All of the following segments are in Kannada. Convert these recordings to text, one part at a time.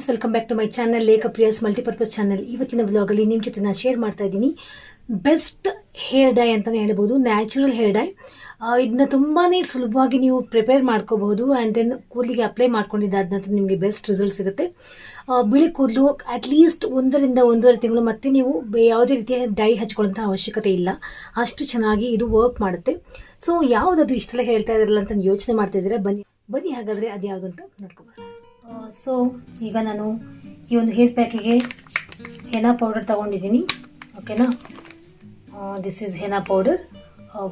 Friends welcome back to my channel Lekha Priya's multipurpose channel ಇವತ್ತಿನ ವ್ಲಾಗಲ್ಲಿ ನಿಮ್ಮ ಜೊತೆ ನಾನು ಶೇರ್ ಮಾಡ್ತಾ ಇದ್ದೀನಿ. ಬೆಸ್ಟ್ ಹೇರ್ ಡೈ ಅಂತಲೇ ಹೇಳ್ಬೋದು ನ್ಯಾಚುರಲ್ ಹೇರ್ ಡೈ ಇದನ್ನ ತುಂಬಾ ಸುಲಭವಾಗಿ ನೀವು ಪ್ರಿಪೇರ್ ಮಾಡ್ಕೋಬಹುದು ಆ್ಯಂಡ್ ದೆನ್ ಕೂದಲಿಗೆ ಅಪ್ಲೈ ಮಾಡ್ಕೊಂಡಿದ್ದಾದ ನಂತರ ನಿಮಗೆ ಬೆಸ್ಟ್ ರಿಸಲ್ಟ್ ಸಿಗುತ್ತೆ. ಬಿಳಿ ಕೂದಲು ಅಟ್ಲೀಸ್ಟ್ ಒಂದರಿಂದ ಒಂದೂವರೆ ತಿಂಗಳು ಮತ್ತೆ ನೀವು ಯಾವುದೇ ರೀತಿಯ ಡೈ ಹಚ್ಕೊಳ್ಳೋಂಥ ಅವಶ್ಯಕತೆ ಇಲ್ಲ. ಅಷ್ಟು ಚೆನ್ನಾಗಿ ಇದು ವರ್ಕ್ ಮಾಡುತ್ತೆ. ಸೊ ಯಾವುದದು ಇಷ್ಟೆಲ್ಲ ಹೇಳ್ತಾ ಇದ್ರಲ್ಲ ಅಂತ ಯೋಚನೆ ಮಾಡ್ತಾ ಇದ್ದೀರಾ, ಬನ್ನಿ. ಬನ್ನಿ ಹಾಗಾದರೆ ಅದು ಯಾವುದು ಅಂತ ನೋಡ್ಕೊಬೋಣ ಸೊ ಈಗ ನಾನು ಈ ಒಂದು ಹೇರ್ ಪ್ಯಾಕಿಗೆ ಹೆನಾ ಪೌಡರ್ ತಗೊಂಡಿದ್ದೀನಿ. ಓಕೆನಾ this is henna powder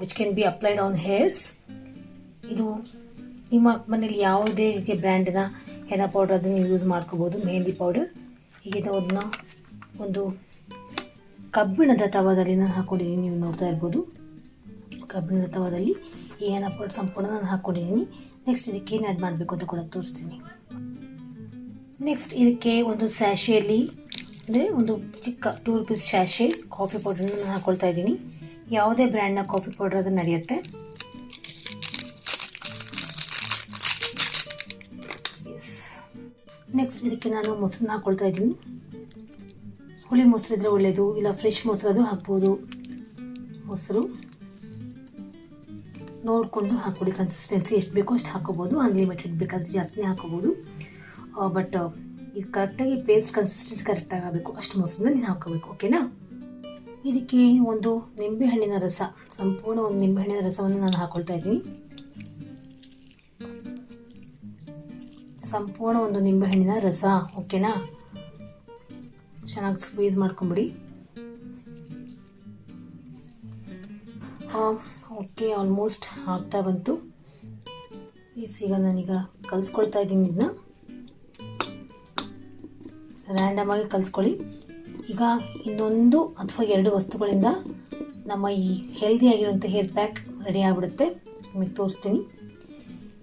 which can be applied on hairs ಇದು ನಿಮ್ಮ ಮನೇಲಿ ಯಾವುದೇ ರೀತಿಯ ಬ್ರ್ಯಾಂಡಿನ ಹೆನಾ ಪೌಡರ್ ಅದನ್ನು ನೀವು ಯೂಸ್ ಮಾಡ್ಕೋಬೋದು ಮೆಹಂದಿ ಪೌಡರ್ ಈಗ ಅದನ್ನ ಒಂದು ಕಬ್ಬಿಣದ ತವಾದಲ್ಲಿ ನಾನು ಹಾಕ್ಕೊಂಡಿದ್ದೀನಿ ನೀವು ನೋಡ್ತಾ ಇರ್ಬೋದು. ಕಬ್ಬಿಣದ ತವಾದಲ್ಲಿ ಈ ಹೆನಾ ಪೌಡರ್ ಸಂಪೂರ್ಣ ನಾನು ಹಾಕ್ಕೊಂಡಿದ್ದೀನಿ ನೆಕ್ಸ್ಟ್ ಇದಕ್ಕೆ ಏನು ಆ್ಯಡ್ ಮಾಡಬೇಕು ಅಂತ ಕೂಡ ತೋರಿಸ್ತೀನಿ. ನೆಕ್ಸ್ಟ್ ಇದಕ್ಕೆ ಒಂದು ಸ್ಯಾಶೆಯಲ್ಲಿ ಅಂದರೆ ಒಂದು ಚಿಕ್ಕ ಟೂ ರುಪೀಸ್ ಸ್ಯಾಶೆ ಕಾಫಿ ಪೌಡರ್ನ ನಾನು ಹಾಕ್ಕೊಳ್ತಾ ಇದ್ದೀನಿ. ಯಾವುದೇ ಬ್ರ್ಯಾಂಡ್ನ ಕಾಫಿ ಪೌಡರ್ ಅದು ನಡೆಯುತ್ತೆ. ಎಸ್ ನೆಕ್ಸ್ಟ್ ಇದಕ್ಕೆ ನಾನು ಮೊಸರನ್ನ ಹಾಕ್ಕೊಳ್ತಾ ಇದ್ದೀನಿ. ಹುಳಿ ಮೊಸರು ಇದ್ರೆ ಒಳ್ಳೆಯದು ಇಲ್ಲ ಫ್ರೆಶ್ ಮೊಸರು ಅದು ಹಾಕ್ಬೋದು. ಮೊಸರು ನೋಡಿಕೊಂಡು ಹಾಕ್ಕೊಡಿ. ಕನ್ಸಿಸ್ಟೆನ್ಸಿ ಎಷ್ಟು ಬೇಕೋ ಅಷ್ಟು ಹಾಕೋಬೋದು ಅನ್ಲಿಮಿಟೆಡ್ ಬೇಕಾದರೆ ಜಾಸ್ತಿನೇ ಹಾಕೋಬೋದು ಬಟ್ ಇದು ಕರೆಕ್ಟಾಗಿ ಪೇಸ್ಟ್ ಕನ್ಸಿಸ್ಟೆನ್ಸಿ ಕರೆಕ್ಟಾಗಿ ಆಗಬೇಕು, ಅಷ್ಟು ಮೊಸರನ್ನ ನೀನು ಹಾಕೋಬೇಕು ಓಕೆನಾ ಇದಕ್ಕೆ ಒಂದು ನಿಂಬೆಹಣ್ಣಿನ ರಸ, ಸಂಪೂರ್ಣ ಒಂದು ನಿಂಬೆಹಣ್ಣಿನ ರಸವನ್ನು ನಾನು ಹಾಕೊಳ್ತಾ ಇದ್ದೀನಿ. ಸಂಪೂರ್ಣ ಒಂದು ನಿಂಬೆಹಣ್ಣಿನ ರಸ ಓಕೆನಾ ಚೆನ್ನಾಗಿ ಸ್ಕ್ವೀಸ್ ಮಾಡ್ಕೊಂಬಿಡಿ. ಓಕೆ ಆಲ್ಮೋಸ್ಟ್ ಆಗ್ತಾ ಬಂತು. ಈಸ್ ಈಗ ನಾನೀಗ ಕಲಿಸ್ಕೊಳ್ತಾ ಇದ್ದೀನಿ ಇದನ್ನ ರ್ಯಾಂಡಮ್ ಆಗಿ ಕಲಿಸ್ಕೊಳ್ಳಿ. ಈಗ ಇನ್ನೊಂದು ಅಥವಾ ಎರಡು ವಸ್ತುಗಳಿಂದ ನಮ್ಮ ಈ ಹೆಲ್ದಿ ಆಗಿರುವಂಥ ಹೇರ್ ಪ್ಯಾಕ್ ರೆಡಿ ಆಗಿಬಿಡುತ್ತೆ. ನಿಮಗೆ ತೋರಿಸ್ತೀನಿ.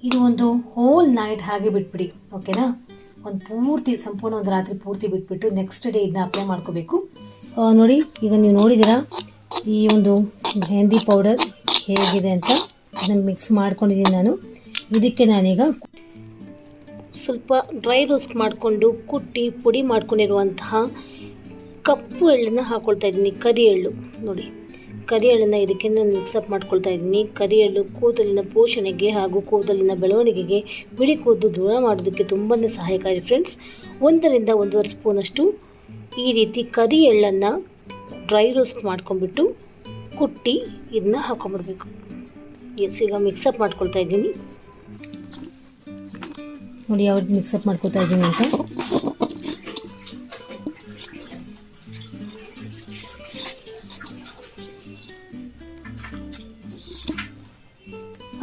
ಇದು ಒಂದು ಹೋಲ್ ನೈಟ್ ಹಾಗೆ ಬಿಟ್ಬಿಡಿ ಓಕೆನಾ ಒಂದು ಪೂರ್ತಿ, ಸಂಪೂರ್ಣ ಒಂದು ರಾತ್ರಿ ಪೂರ್ತಿ ಬಿಟ್ಬಿಟ್ಟು ನೆಕ್ಸ್ಟ್ ಡೇ ಇದನ್ನ ಅಪ್ಲೈ ಮಾಡ್ಕೋಬೇಕು. ನೋಡಿ, ಈಗ ನೀವು ನೋಡಿದ್ದೀರಾ, ಈ ಒಂದು ಮೆಹಂದಿ ಪೌಡರ್ ಹೇಗಿದೆ ಅಂತ. ಇದನ್ನು ಮಿಕ್ಸ್ ಮಾಡ್ಕೊಂಡಿದ್ದೀನಿ ನಾನು. ಇದಕ್ಕೆ ನಾನೀಗ ಸ್ವಲ್ಪ ಡ್ರೈ ರೋಸ್ಟ್ ಮಾಡಿಕೊಂಡು ಕುಟ್ಟಿ ಪುಡಿ ಮಾಡ್ಕೊಂಡಿರುವಂತಹ ಕಪ್ಪು ಎಳ್ಳನ್ನು ಹಾಕ್ಕೊಳ್ತಾ ಇದ್ದೀನಿ, ಕರಿ ಎಳ್ಳು. ನೋಡಿ, ಕರಿ ಎಳ್ಳನ್ನು ಇದಕ್ಕೆ ನಾನು ಮಿಕ್ಸಪ್ ಮಾಡ್ಕೊಳ್ತಾ ಇದ್ದೀನಿ. ಕರಿ ಎಳ್ಳು ಕೂದಲಿನ ಪೋಷಣೆಗೆ ಹಾಗೂ ಕೂದಲಿನ ಬೆಳವಣಿಗೆಗೆ ಬಿಳಿ ಕೂದಲು ದೂರ ಮಾಡೋದಕ್ಕೆ ತುಂಬಾ ಸಹಾಯಕಾರಿ ಫ್ರೆಂಡ್ಸ್ ಒಂದರಿಂದ ಒಂದೂವರೆ ಸ್ಪೂನಷ್ಟು ಈ ರೀತಿ ಕರಿ ಎಳ್ಳನ್ನು ಡ್ರೈ ರೋಸ್ಟ್ ಮಾಡ್ಕೊಂಡ್ಬಿಟ್ಟು ಕುಟ್ಟಿ ಇದನ್ನ ಹಾಕೊಂಡ್ಬಿಡ್ಬೇಕು ಎಸ್ ಈಗ ಮಿಕ್ಸಪ್ ಮಾಡ್ಕೊಳ್ತಾ ಇದ್ದೀನಿ. ನೋಡಿ ಯಾವ ರೀತಿ ಮಿಕ್ಸಪ್ ಮಾಡ್ಕೊತಾ ಇದ್ದೀನಿ ಅಂತ.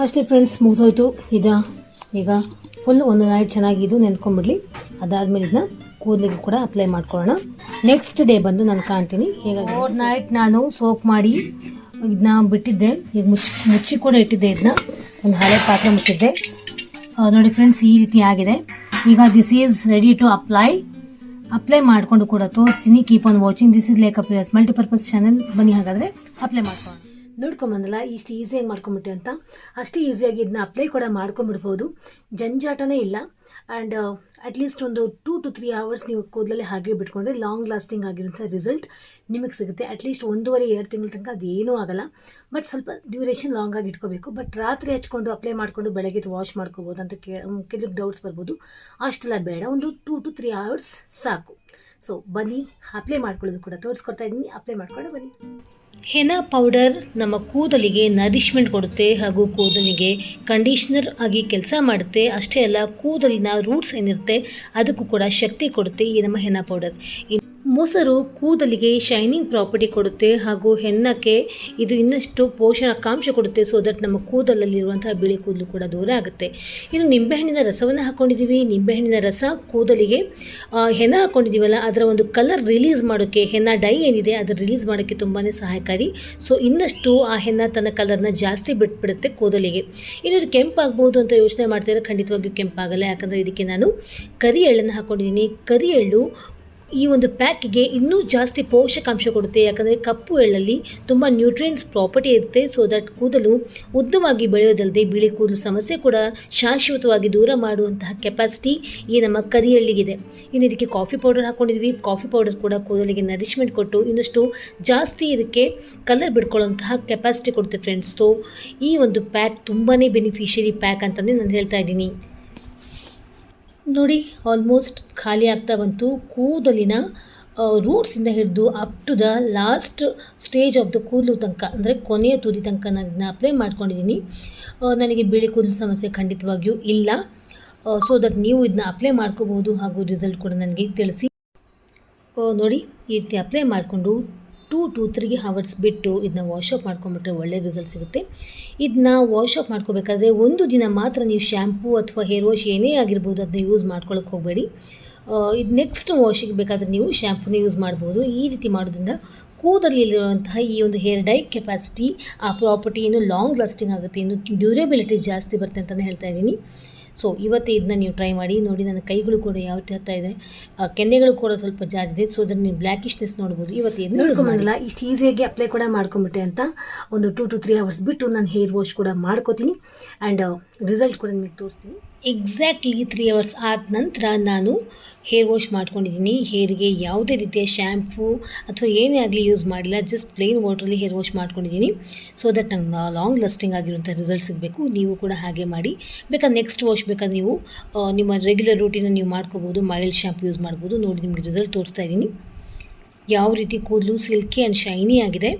ಅಷ್ಟೇ ಫ್ರೆಂಡ್ಸ್ ಮುಗಿದೋಯ್ತು ಇದ ಈಗ ಫುಲ್ ಒಂದು ನೈಟ್ ಚೆನ್ನಾಗಿದ್ದು ನೆನ್ಕೊಂಡ್ಬಿಡ್ಲಿ ಅದಾದ್ಮೇಲೆ ಇದನ್ನ ಕೂದಲಿಗೂ ಕೂಡ ಅಪ್ಲೈ ಮಾಡ್ಕೊಳ್ಳೋಣ. ನೆಕ್ಸ್ಟ್ ಡೇ ಬಂದು ನಾನು ಕಾಣ್ತೀನಿ. ಈಗ ಮೂರು ನೈಟ್ ನಾನು ಸೋಪ್ ಮಾಡಿ ಇದನ್ನ ಬಿಟ್ಟಿದ್ದೆ. ಈಗ ಮುಚ್ಚಿ ಮುಚ್ಚಿ ಕೂಡ ಇಟ್ಟಿದ್ದೆ ಇದನ್ನ ಒಂದು ಹಳೆ ಪಾತ್ರೆ ಮುಚ್ಚಿದ್ದೆ. ನೋಡಿ ಫ್ರೆಂಡ್ಸ್ ಈ ರೀತಿ ಆಗಿದೆ. ಈಗ this is ready to apply apply ಮಾಡಿಕೊಂಡು ಕೂಡ ತೋರಿಸ್ತೀನಿ. Keep on watching this is Lekha Priya's multipurpose channel ಬನ್ನಿ ಹಾಗಾದರೆ ಅಪ್ಲೈ ಮಾಡ್ಕೊಳ್ಳೋಣ. ನೋಡ್ಕೊಂಬಂದಲ್ಲ, ಇಷ್ಟು ಈಸಿಯಾಗಿ ಮಾಡ್ಕೊಂಬಿಟ್ಟೆ ಅಂತ. ಅಷ್ಟೇ ಈಸಿಯಾಗಿ ಇದನ್ನ ಅಪ್ಲೈ ಕೂಡ ಮಾಡ್ಕೊಂಬಿಡ್ಬೋದು. ಜಂಜಾಟನೇ ಇಲ್ಲ. ಆ್ಯಂಡ್ ಅಟ್ಲೀಸ್ಟ್ ಒಂದು ಟೂ ಟು ತ್ರೀ ಅವರ್ಸ್ ನೀವು ಕೂದಲಲ್ಲಿ ಹಾಗೆ ಬಿಟ್ಕೊಂಡ್ರೆ ಲಾಂಗ್ ಲಾಸ್ಟಿಂಗ್ ಆಗಿರುವಂಥ ರಿಸಲ್ಟ್ ನಿಮಗೆ ಸಿಗುತ್ತೆ. ಅಟ್ಲೀಸ್ಟ್ ಒಂದೂವರೆ, ಎರಡು ತಿಂಗಳ ತನಕ ಅದೇನೂ ಆಗಲ್ಲ. ಬಟ್ ಸ್ವಲ್ಪ ಡ್ಯೂರೇಷನ್ ಲಾಂಗ್ ಆಗಿ ಇಟ್ಕೋಬೇಕು. ಬಟ್ ರಾತ್ರಿ ಹಚ್ಕೊಂಡು ಅಪ್ಲೈ ಮಾಡಿಕೊಂಡು ಬೆಳಗ್ಗೆ ವಾಶ್ ಮಾಡ್ಕೋಬೋದು ಅಂತ ಕೆಲವು ಡೌಟ್ಸ್ ಬರ್ಬೋದು. ಅಷ್ಟೆಲ್ಲ ಬೇಡ. ಒಂದು ಟೂ ಟು ತ್ರೀ ಅವರ್ಸ್ ಸಾಕು. ಸೊ ಬನ್ನಿ ಅಪ್ಲೈ ಮಾಡ್ಕೊಳ್ಳೋದು ಕೂಡ. ತೋರಿಸ್ಕೊಡ್ತಾ ಇದ್ದೀನಿ ಅಪ್ಲೈ ಮಾಡ್ಕೊಂಡು ಬನ್ನಿ. ಹೆನಾ ಪೌಡರ್ ನಮ್ಮ ಕೂದಲಿಗೆ ನರಿಶ್ಮೆಂಟ್ ಕೊಡುತ್ತೆ ಹಾಗೂ ಕೂದಲಿಗೆ ಕಂಡೀಷ್ನರ್ ಆಗಿ ಕೆಲಸ ಮಾಡುತ್ತೆ. ಅಷ್ಟೇ ಅಲ್ಲ, ಕೂದಲಿನ ರೂಟ್ಸ್ ಏನಿರುತ್ತೆ, ಅದಕ್ಕೂ ಕೂಡ ಶಕ್ತಿ ಕೊಡುತ್ತೆ ಈ ನಮ್ಮ ಹೆನಾ ಪೌಡರ್. ಮೊಸರು ಕೂದಲಿಗೆ ಶೈನಿಂಗ್ ಪ್ರಾಪರ್ಟಿ ಕೊಡುತ್ತೆ ಹಾಗೂ ಹೆನ್ನಕ್ಕೆ ಇದು ಇನ್ನಷ್ಟು ಪೋಷಣಾಕಾಂಶ ಕೊಡುತ್ತೆ ಸೊ ದಟ್ ನಮ್ಮ ಕೂದಲಲ್ಲಿರುವಂತಹ ಬಿಳಿ ಕೂದಲು ಕೂಡ ದೂರ ಆಗುತ್ತೆ. ಇನ್ನು ನಿಂಬೆಹಣ್ಣಿನ ರಸವನ್ನು ಹಾಕ್ಕೊಂಡಿದ್ದೀವಿ ನಿಂಬೆಹಣ್ಣಿನ ರಸ ಕೂದಲಿಗೆ ಹೆನ ಹಾಕ್ಕೊಂಡಿದ್ದೀವಲ್ಲ ಅದರ ಒಂದು ಕಲರ್ ರಿಲೀಸ್ ಮಾಡೋಕ್ಕೆ ಹೆನ್ನ ಡೈ ಏನಿದೆ ಅದು ರಿಲೀಸ್ ಮಾಡೋಕ್ಕೆ ತುಂಬಾ ಸಹಾಯಕಾರಿ. ಸೊ ಇನ್ನಷ್ಟು ಆ ಹೆನ್ನ ತನ್ನ ಕಲರ್ನ ಜಾಸ್ತಿ ಬಿಟ್ಬಿಡುತ್ತೆ ಕೂದಲಿಗೆ. ಇನ್ನು ಕೆಂಪಾಗ್ಬೋದು ಅಂತ ಯೋಚನೆ ಮಾಡ್ತಿದ್ರೆ ಖಂಡಿತವಾಗಿಯೂ ಕೆಂಪಾಗಲ್ಲ. ಯಾಕಂದರೆ ಇದಕ್ಕೆ ನಾನು ಕರಿ ಎಳ್ಳನ್ನು ಹಾಕ್ಕೊಂಡಿದ್ದೀನಿ ಕರಿ ಎಳ್ಳು ಈ ಒಂದು ಪ್ಯಾಕ್ಗೆ ಇನ್ನೂ ಜಾಸ್ತಿ ಪೋಷಕಾಂಶ ಕೊಡುತ್ತೆ. ಯಾಕಂದರೆ ಕಪ್ಪು ಎಳ್ಳಲ್ಲಿ ತುಂಬ ನ್ಯೂಟ್ರಿಯೆಂಟ್ಸ್ ಪ್ರಾಪರ್ಟಿ ಇರುತ್ತೆ. ಸೊ ದಟ್ ಕೂದಲು ಉದ್ದವಾಗಿ ಬೆಳೆಯೋದಲ್ಲದೆ ಬಿಳಿ ಕೂದಲು ಸಮಸ್ಯೆ ಕೂಡ ಶಾಶ್ವತವಾಗಿ ದೂರ ಮಾಡುವಂತಹ ಕೆಪಾಸಿಟಿ ಈ ನಮ್ಮ ಕರಿ ಎಳ್ಳಿಗಿದೆ. ಇನ್ನು ಇದಕ್ಕೆ ಕಾಫಿ ಪೌಡರ್ ಹಾಕ್ಕೊಂಡಿದ್ವಿ ಕಾಫಿ ಪೌಡರ್ ಕೂಡ ಕೂದಲಿಗೆ ನರಿಶ್ಮೆಂಟ್ ಕೊಟ್ಟು ಇನ್ನಷ್ಟು ಜಾಸ್ತಿ ಇದಕ್ಕೆ ಕಲರ್ ಬಿಡ್ಕೊಳ್ಳುವಂತಹ ಕೆಪಾಸಿಟಿ ಕೊಡುತ್ತೆ ಫ್ರೆಂಡ್ಸ್ ಸೊ ಈ ಒಂದು ಪ್ಯಾಕ್ ತುಂಬಾ ಬೆನಿಫಿಷಿಯರಿ ಪ್ಯಾಕ್ ಅಂತಲೇ ನಾನು ಹೇಳ್ತಾ ಇದ್ದೀನಿ. ನೋಡಿ ಆಲ್ಮೋಸ್ಟ್ ಖಾಲಿ ಆಗ್ತಾ ಬಂತು ಕೂದಲಿನ ರೂಟ್ಸಿಂದ ಹಿಡಿದು up to the last stage of the ಕೂದಲು ತನಕ, ಅಂದರೆ ಕೊನೆಯ ತುದಿ ತನಕ ನಾನು ಇದನ್ನ ಅಪ್ಲೈ ಮಾಡ್ಕೊಂಡಿದ್ದೀನಿ ನನಗೆ ಬಿಳಿ ಕೂದಲು ಸಮಸ್ಯೆ ಖಂಡಿತವಾಗಿಯೂ ಇಲ್ಲ. ಸೊ ದಟ್ ನೀವು ಇದನ್ನ ಅಪ್ಲೈ ಮಾಡ್ಕೋಬಹುದು ಹಾಗೂ ರಿಸಲ್ಟ್ ಕೂಡ ನನಗೆ ತಿಳಿಸಿ. ನೋಡಿ, ಈ ರೀತಿ ಅಪ್ಲೈ ಮಾಡಿಕೊಂಡು ಟೂ, ಟು ತ್ರೀ ಹವರ್ಸ್ ಬಿಟ್ಟು ಇದನ್ನ ವಾಶ್ ಅಪ್ ಮಾಡ್ಕೊಂಡ್ಬಿಟ್ರೆ ಒಳ್ಳೆ ರಿಸಲ್ಟ್ ಸಿಗುತ್ತೆ. ಇದನ್ನ ವಾಶ್ ಅಪ್ ಮಾಡ್ಕೋಬೇಕಾದ್ರೆ ಒಂದು ದಿನ ಮಾತ್ರ ನೀವು ಶ್ಯಾಂಪು ಅಥವಾ ಹೇರ್ ವಾಶ್ ಏನೇ ಆಗಿರ್ಬೋದು ಅದನ್ನ ಯೂಸ್ ಮಾಡ್ಕೊಳಕ್ಕೆ ಹೋಗಬೇಡಿ. ಇದು ನೆಕ್ಸ್ಟ್ ವಾಶಿಗೆ ಬೇಕಾದರೆ ನೀವು ಶ್ಯಾಂಪೂನ ಯೂಸ್ ಮಾಡ್ಬೋದು. ಈ ರೀತಿ ಮಾಡೋದ್ರಿಂದ ಕೂದಲಿರುವಂತಹ ಈ ಒಂದು ಹೇರ್ ಡೈ ಕೆಪಾಸಿಟಿ ಆ ಪ್ರಾಪರ್ಟಿ ಏನು ಲಾಂಗ್ ಲಾಸ್ಟಿಂಗ್ ಆಗುತ್ತೆ, ಇನ್ನು ಡ್ಯೂರೇಬಿಲಿಟಿ ಜಾಸ್ತಿ ಬರುತ್ತೆ ಅಂತಲೇ ಹೇಳ್ತಾ ಇದ್ದೀನಿ. ಸೊ ಇವತ್ತು ಇದನ್ನ ನೀವು ಟ್ರೈ ಮಾಡಿ ನೋಡಿ ನನ್ನ ಕೈಗಳು ಕೂಡ ಯಾವ ರೀತಿ ಹತ್ತಾ ಇದೆ. ಕೆನ್ನೆಗಳು ಕೂಡ ಸ್ವಲ್ಪ ಜಾರಿದೆ. ಸೊ ಅದನ್ನು ನೀವು ಬ್ಲ್ಯಾಕಿಶ್ನೆಸ್ ನೋಡ್ಬೋದು. ಇವತ್ತು ಇದನ್ನ ಇಷ್ಟು ಈಸಿಯಾಗಿ ಅಪ್ಲೈ ಕೂಡ ಮಾಡ್ಕೊಂಬಿಟ್ಟೆ ಅಂತ ಒಂದು ಟು ಟು ತ್ರೀ ಅವರ್ಸ್ ಬಿಟ್ಟು ನಾನು ಹೇರ್ ವಾಶ್ ಕೂಡ ಮಾಡ್ಕೋತೀನಿ. ಆ್ಯಂಡ್ ರಿಸಲ್ಟ್ ಕೂಡ ನಿಮಗೆ ತೋರಿಸ್ತೀನಿ. ಎಕ್ಸಾಕ್ಟ್ಲಿ ತ್ರೀ ಅವರ್ಸ್ ಆದ ನಂತರ ನಾನು ಹೇರ್ ವಾಶ್ ಮಾಡ್ಕೊಂಡಿದ್ದೀನಿ. ಹೇರಿಗೆ ಯಾವುದೇ ರೀತಿಯ ಶ್ಯಾಂಪು ಅಥವಾ ಏನೇ ಆಗಲಿ ಯೂಸ್ ಮಾಡಿಲ್ಲ. ಜಸ್ಟ್ ಪ್ಲೇನ್ ವಾಟ್ರಲ್ಲಿ ಹೇರ್ ವಾಶ್ ಮಾಡ್ಕೊಂಡಿದ್ದೀನಿ. ಸೊ ದಟ್ ನಂಗೆ ಲಾಂಗ್ ಲಾಸ್ಟಿಂಗ್ ಆಗಿರುವಂಥ ರಿಸಲ್ಟ್ ಸಿಗಬೇಕು. ನೀವು ಕೂಡ ಹಾಗೆ ಮಾಡಿ. ಬೇಕಾದ್ರೆ ನೆಕ್ಸ್ಟ್ ವಾಶ್ ಬೇಕಾದ್ರೆ ನೀವು ನಿಮ್ಮ ರೆಗ್ಯುಲರ್ ರೂಟೀನ ನೀವು ಮಾಡ್ಕೋಬೋದು. ಮೈಲ್ಡ್ ಶ್ಯಾಂಪು ಯೂಸ್ ಮಾಡ್ಬೋದು. ನೋಡಿ ನಿಮಗೆ ರಿಸಲ್ಟ್ ತೋರಿಸ್ತಾ ಇದ್ದೀನಿ. ಯಾವ ರೀತಿ ಕೂದಲು ಸಿಲ್ಕಿ ಆ್ಯಂಡ್ ಶೈನಿ ಆಗಿದೆ.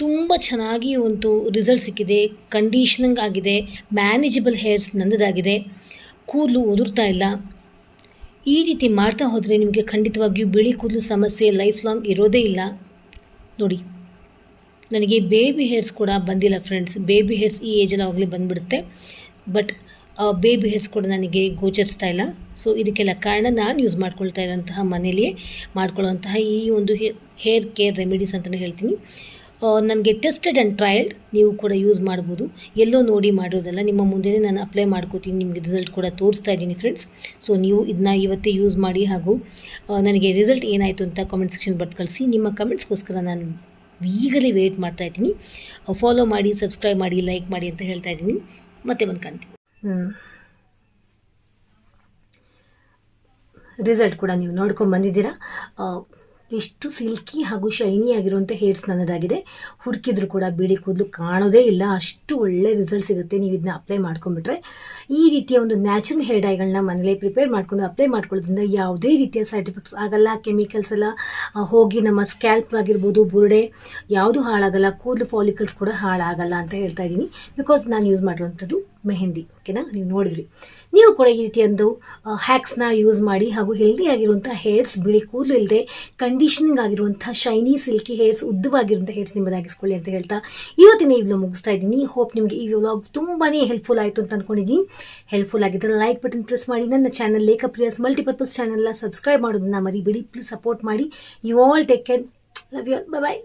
ತುಂಬ ಚೆನ್ನಾಗಿ ಒಂದು ರಿಸಲ್ಟ್ ಸಿಕ್ಕಿದೆ. ಕಂಡೀಷನಿಂಗ್ ಆಗಿದೆ. ಮ್ಯಾನೇಜಬಲ್ ಹೇರ್ಸ್ ನನ್ನದಾಗಿದೆ. ಕೂದಲು ಉದುರ್ತಾ ಇಲ್ಲ. ಈ ರೀತಿ ಮಾಡ್ತಾ ಹೋದರೆ ನಿಮಗೆ ಖಂಡಿತವಾಗಿಯೂ ಬಿಳಿ ಕೂದಲು ಸಮಸ್ಯೆ ಲೈಫ್ ಲಾಂಗ್ ಇರೋದೇ ಇಲ್ಲ. ನೋಡಿ, ನನಗೆ ಬೇಬಿ ಹೇರ್ಸ್ ಕೂಡ ಬಂದಿಲ್ಲ ಫ್ರೆಂಡ್ಸ್ ಬೇಬಿ ಹೇರ್ಸ್ ಈ ಏಜಲ್ಲಿ ಆಗಲೇ ಬಂದುಬಿಡುತ್ತೆ. ಬಟ್ ಬೇಬಿ ಹೇರ್ಸ್ ಕೂಡ ನನಗೆ ಗೋಚರಿಸ್ತಾ ಇಲ್ಲ. ಸೊ ಇದಕ್ಕೆಲ್ಲ ಕಾರಣ ನಾನು ಯೂಸ್ ಮಾಡ್ಕೊಳ್ತಾ ಇರೋಂತಹ ಮನೇಲಿಯೇ ಮಾಡ್ಕೊಳ್ಳುವಂತಹ ಈ ಒಂದು ಹೇರ್ ಕೇರ್ ರೆಮಿಡೀಸ್ ಅಂತಲೇ ಹೇಳ್ತೀನಿ. ನನಗೆ ಟೆಸ್ಟೆಡ್ ಆ್ಯಂಡ್ ಟ್ರಯಲ್ಡ್ ನೀವು ಕೂಡ ಯೂಸ್ ಮಾಡ್ಬೋದು. ಎಲ್ಲೋ ನೋಡಿ ಮಾಡಿರೋದಲ್ಲ ನಿಮ್ಮ ಮುಂದೆನೇ ನಾನು ಅಪ್ಲೈ ಮಾಡ್ಕೋತೀನಿ, ನಿಮಗೆ ರಿಸಲ್ಟ್ ಕೂಡ ತೋರಿಸ್ತಾ ಇದ್ದೀನಿ ಫ್ರೆಂಡ್ಸ್ ಸೊ ನೀವು ಇದನ್ನ ಇವತ್ತೇ ಯೂಸ್ ಮಾಡಿ ಹಾಗೂ ನನಗೆ ರಿಸಲ್ಟ್ ಏನಾಯಿತು ಅಂತ ಕಾಮೆಂಟ್ ಸೆಕ್ಷನ್ ಬರ್ದು ಕಳಿಸಿ. ನಿಮ್ಮ ಕಮೆಂಟ್ಸ್ಗೋಸ್ಕರ ನಾನು ಈಗಲೇ ವೇಟ್ ಮಾಡ್ತಾ ಇದ್ದೀನಿ. ಫಾಲೋ ಮಾಡಿ ಸಬ್ಸ್ಕ್ರೈಬ್ ಮಾಡಿ ಲೈಕ್ ಮಾಡಿ ಅಂತ ಹೇಳ್ತಾ ಇದ್ದೀನಿ. ಮತ್ತೆ ಬಂದು ಕಾಣ್ತೀನಿ. ರಿಸಲ್ಟ್ ಕೂಡ ನೀವು ನೋಡ್ಕೊಂಡು ಬಂದಿದ್ದೀರಾ? ಎಷ್ಟು ಸಿಲ್ಕಿ ಹಾಗೂ ಶೈನಿ ಆಗಿರುವಂಥ ಹೇರ್ಸ್ ನನ್ನದಾಗಿದೆ. ಹುಡುಕಿದ್ರು ಕೂಡ ಬಿಳಿ ಕೂದಲು ಕಾಣೋದೇ ಇಲ್ಲ. ಅಷ್ಟು ಒಳ್ಳೆ ರಿಸಲ್ಟ್ ಸಿಗುತ್ತೆ. ನೀವು ಇದನ್ನ ಅಪ್ಲೈ ಮಾಡ್ಕೊಂಡ್ಬಿಟ್ರೆ ಈ ರೀತಿಯ ಒಂದು ನ್ಯಾಚುರಲ್ ಹೇರ್ ಡೈಗಳನ್ನ ಮನೇಲಿ ಪ್ರಿಪೇರ್ ಮಾಡ್ಕೊಂಡು ಅಪ್ಲೈ ಮಾಡ್ಕೊಳ್ಳೋದ್ರಿಂದ ಯಾವುದೇ ರೀತಿಯ ಸೈಡ್ ಎಫೆಕ್ಟ್ಸ್ ಆಗಲ್ಲ. ಕೆಮಿಕಲ್ಸ್ ಎಲ್ಲ ಹೋಗಿ ನಮ್ಮ ಸ್ಕ್ಯಾಲ್ಪ್ ಆಗಿರ್ಬೋದು, ಬುರುಡೆ, ಯಾವುದು ಹಾಳಾಗಲ್ಲ, ಕೂದಲು ಫಾಲಿಕಲ್ಸ್ ಕೂಡ ಹಾಳಾಗಲ್ಲ ಅಂತ ಹೇಳ್ತಾ ಇದ್ದೀನಿ. ಬಿಕಾಸ್ ನಾನು ಯೂಸ್ ಮಾಡಿರುವಂಥದ್ದು ಮೆಹಂದಿ, ಓಕೆನಾ? ನೀವು ನೋಡಿದ್ರಿ. ನೀವು ಕೂಡ ಈ ರೀತಿ ಒಂದು ಹ್ಯಾಕ್ಸ್ನ ಯೂಸ್ ಮಾಡಿ ಹಾಗೂ ಹೆಲ್ದಿ ಆಗಿರುವಂಥ ಹೇರ್ಸ್ ಬಿಳಿ ಕೂದಲು ಇಲ್ಲದೆ ಕಂಡೀಷನಿಂಗ್ ಆಗಿರುವಂಥ ಶೈನಿ ಸಿಲ್ಕಿ ಹೇರ್ಸ್ ಉದ್ದವಾಗಿರುವಂಥ ಹೇರ್ಸ್ ನಿಮ್ಮದಾಗಿಸ್ಕೊಳ್ಳಿ ಅಂತ ಹೇಳ್ತಾ ಇವತ್ತಿನ ಈ ವ್ಲಾಗ್ ಮುಗಿಸ್ತಾ ಇದ್ದೀನಿ. ಹೋಪ್ ನಿಮಗೆ ಈ ವ್ಲಾಗ್ ತುಂಬಾ ಹೆಲ್ಪ್ಫುಲ್ ಆಯಿತು ಅಂತ ಅಂದ್ಕೊಂಡಿದ್ದೀನಿ ಹೆಲ್ಪ್ಫುಲ್ ಆಗಿದ್ದರೆ ಲೈಕ್ ಬಟನ್ ಪ್ರೆಸ್ ಮಾಡಿ. ನನ್ನ ಚಾನಲ್ ಲೇಖ ಪ್ರಿಯಸ್ ಮಲ್ಟಿಪರ್ಪಸ್ ಚಾನಲ್ನ ಸಬ್ಸ್ಕ್ರೈಬ್ ಮಾಡೋದನ್ನ ಮರಿಬೇಡಿ. ಪ್ಲೀಸ್ ಸಪೋರ್ಟ್ ಮಾಡಿ. You all take care love you bye bye